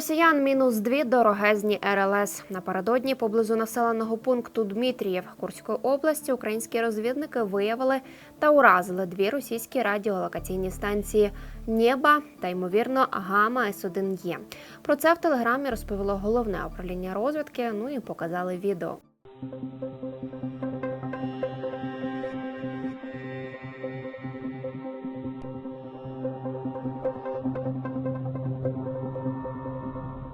росіян мінус дві дорогезні РЛС. Напередодні поблизу населеного пункту Дмитрієв Курської області українські розвідники виявили та уразили дві російські радіолокаційні станції Нєба та ймовірно Гама С1Є. Про це в телеграмі розповіло головне управління розвідки. Ну і показали відео.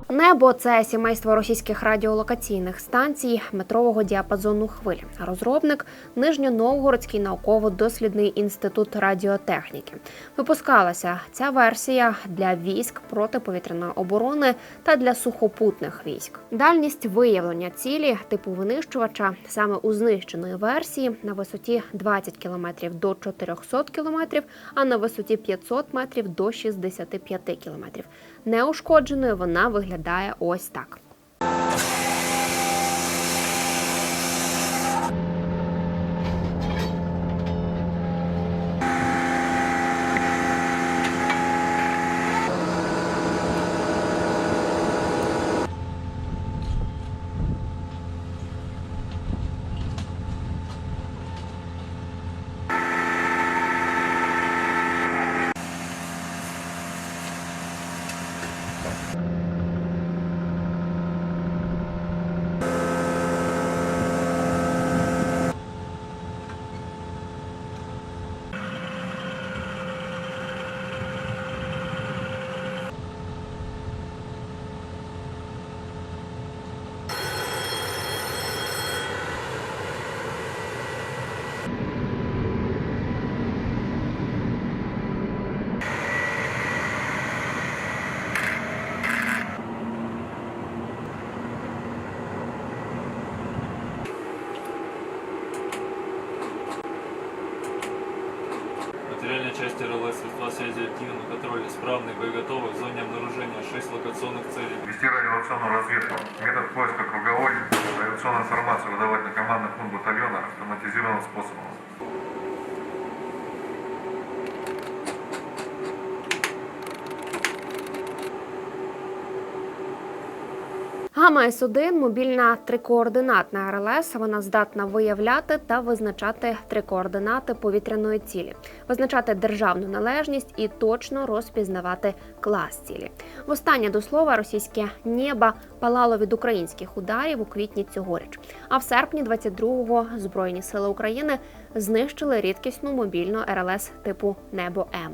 Небо це сімейство російських радіолокаційних станцій метрового діапазону хвиль. Розробник Нижньоновгородський науково-дослідний інститут радіотехніки. Випускалася ця версія для військ протиповітряної оборони та для сухопутних військ. Дальність виявлення цілі типу винищувача саме у знищеної версії на висоті 20 км до 400 км, а на висоті 500 метрів до 65 км. Неушкодженою вона виглядає виглядає ось так. Материальная часть РЛС, средства связи активно, контроль исправный, боеготовы, в зоне обнаружения 6 локационных целей. Вести радиолокационную разведку. Метод поиска круговой. Радиационную информацию выдавать на командный пункт батальона автоматизированным способом. Гама С1 – мобільна трикоординатна РЛС. Вона здатна виявляти та визначати три координати повітряної цілі, визначати державну належність і точно розпізнавати клас цілі. Востаннє до слова російське небо палало від українських ударів у квітні цьогоріч. А в серпні 22-го Збройні сили України знищили рідкісну мобільну РЛС типу Небо М.